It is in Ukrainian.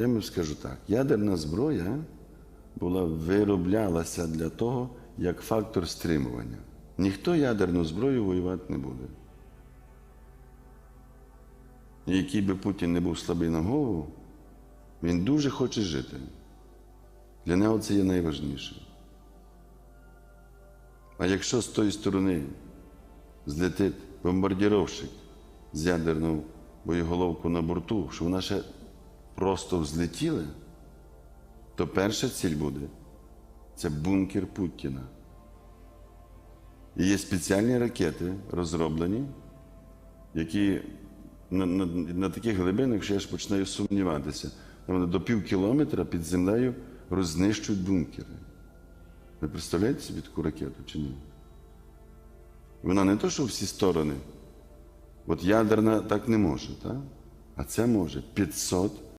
Я вам скажу так: ядерна зброя була вироблялася для того, як фактор стримування. Ніхто ядерну зброю воювати не буде. І який би Путін не був слабий на голову, він дуже хоче жити. Для нього це є найважніше. А якщо з тої сторони злетить бомбардіровщик з ядерною боєголовкою на борту, що вона ще просто взлетіла, то перша ціль буде це бункер Путіна. І є спеціальні ракети розроблені, які на, на, на таких глибинах, що я ж починаю сумніватися, вони до пів кілометра під землею рознищують бункери. Ви представляєте собі таку ракету чи ні? Вона не то, що всі сторони. От ядерна так не може, так? а це може 500